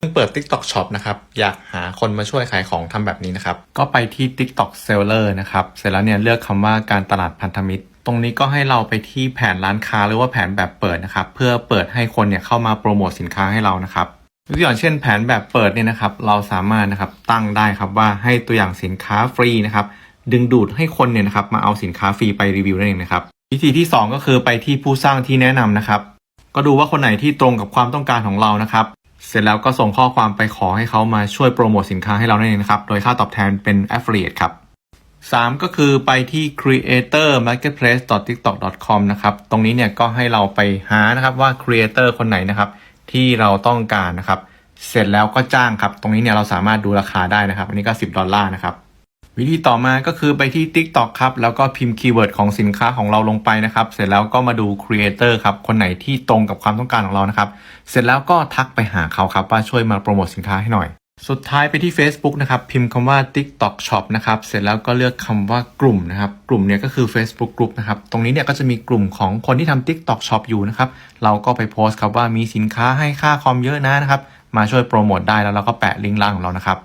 เพิ่งเปิด TikTok Shop นะครับ อยากหาคนมาช่วยขายของทำแบบนี้นะครับ ก็ไปที่ TikTok Seller นะครับ เสร็จแล้วเนี่ยเลือกคำว่าการตลาดพันธมิตร ตรงนี้ก็ให้เราไปที่แผนร้านค้าหรือว่าแผนแบบเปิดนะครับ เพื่อเปิดให้คนเนี่ยเข้ามาโปรโมทสินค้าให้เรานะครับยกตัวอย่างเช่นแผนแบบเปิดเนี่ยนะครับ เราสามารถนะครับตั้งได้ครับว่าให้ตัวอย่างสินค้าฟรีนะครับ ดึงดูดให้คนเนี่ยนะครับมาเอาสินค้าฟรีไปรีวิวนั่นเองนะครับ วิธีที่สองก็คือไปที่ผู้สร้างที่แนะนำนะครับ ก็ดูว่าคนไหนที่ตรงกับความต้องการของเรานะครับ เสร็จแล้วก็ส่งข้อความไปขอให้เขามาช่วยโปรโมทสินค้าให้เราได้เลยนะครับ โดยค่าตอบแทนเป็น affiliate ครับ 3 ก็คือไปที่ creator marketplace tiktok com นะครับ ตรงนี้เนี่ยก็ให้เราไปหานะครับว่า creator คนไหนนะครับ ที่เราต้องการนะครับ เสร็จแล้วก็จ้างครับ ตรงนี้เนี่ยเราสามารถดูราคาได้นะครับ อันนี้ก็ 10 ดอลลาร์นะครับ วิธีต่อมาก็คือไปที่ TikTok ครับ แล้วก็พิมพ์คีย์เวิร์ดของสินค้าของเราลงไปนะครับ เสร็จแล้วก็มาดู Creator ครับ คนไหนที่ตรงกับความต้องการของเรานะครับ เสร็จแล้วก็ทักไปหาเขาครับว่าช่วยมาโปรโมทสินค้าให้หน่อย สุดท้ายไปที่ Facebook นะครับ พิมพ์คำว่า TikTok Shop นะครับ เสร็จแล้วก็เลือกคำว่ากลุ่มนะครับ กลุ่มเนี้ยก็คือ Facebook Group นะครับ ตรงนี้เนี่ยก็จะมีกลุ่มของคนที่ทำ TikTok Shop อยู่นะครับ เราก็ไปโพสต์ครับว่ามีสินค้าให้ค่าคอมเยอะนะนะครับ มาช่วยโปรโมทได้แล้วเราก็แปะลิงก์ล่างของเรานะครับ